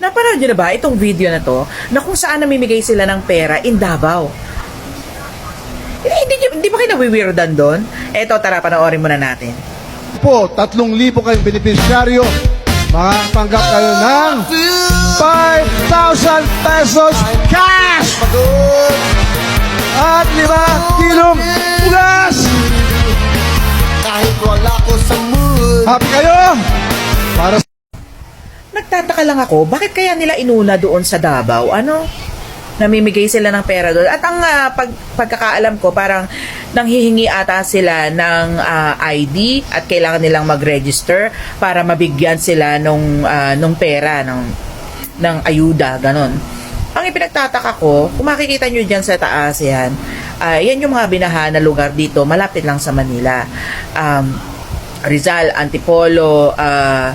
Napanood nyo na ba itong video na to na kung saan namimigay sila ng pera in Davao? Eh, hindi, hindi ba kayo nawiwirdan doon? Eto, tara, panoorin muna natin. po, 3,000 kayong benepisyaryo, makatanggap kayo ng 5,000 pesos cash! At 5 kilong bugas! Kahit wala ko sa mood Happy kayo? Para sa Nagtataka lang ako, bakit kaya nila inuna doon sa Davao? Ano? Namimigay sila ng pera doon. At ang ah, pag, pagkakaalam ko, parang nanghihingi ata sila ng ah, ID at kailangan nilang mag-register para mabigyan sila nung, ah, nung pera, ng, ng ayuda, ganon. Ang ipinagtataka ko, kung makikita nyo dyan sa taas yan, ah, yan yung mga binaha na lugar dito, malapit lang sa Manila. Um, Rizal, Antipolo, ah,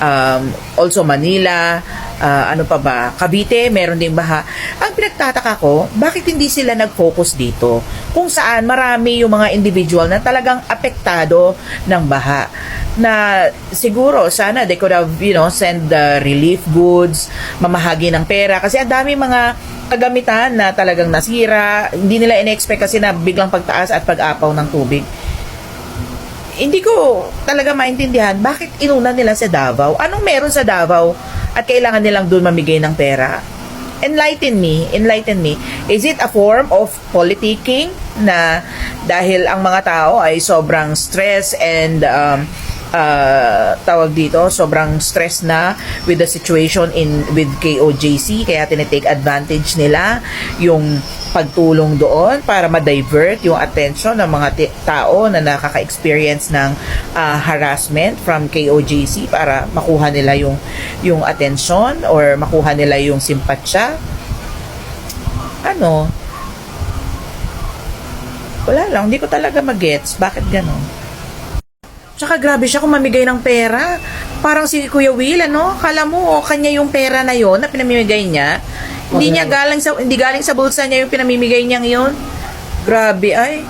um, also Manila, ah, ano pa ba, Cavite, meron ding baha. Ang pinagtataka ko, bakit hindi sila nag-focus dito? Kung saan marami yung mga individual na talagang apektado ng baha. Na siguro sana they could have you know send the relief goods mamahagi ng pera. Kasi ang dami mga kagamitan na talagang nasira. Hindi nila in-expect kasi na biglang pagtaas at pag-apaw ng tubig hindi ko talaga maintindihan bakit inuna nila sa Davao. Anong meron sa Davao at kailangan nilang doon mamigay ng pera? Enlighten me, enlighten me. Is it a form of politicking na dahil ang mga tao ay sobrang stress and um, uh, tawag dito, sobrang stress na with the situation in with KOJC kaya tinitake advantage nila yung pagtulong doon para ma-divert yung attention ng mga tao na nakaka-experience ng ah, harassment from KOJC para makuha nila yung yung attention or makuha nila yung simpatsya. Ano? Wala lang, hindi ko talaga magets bakit ganon. Tsaka grabe siya kung mamigay ng pera. Parang si Kuya Will, ano? Kala mo, kanya yung pera na yon na pinamimigay niya. Hindi niya galing sa hindi galing sa bulsa niya yung pinamimigay niya yon. Grabe ay.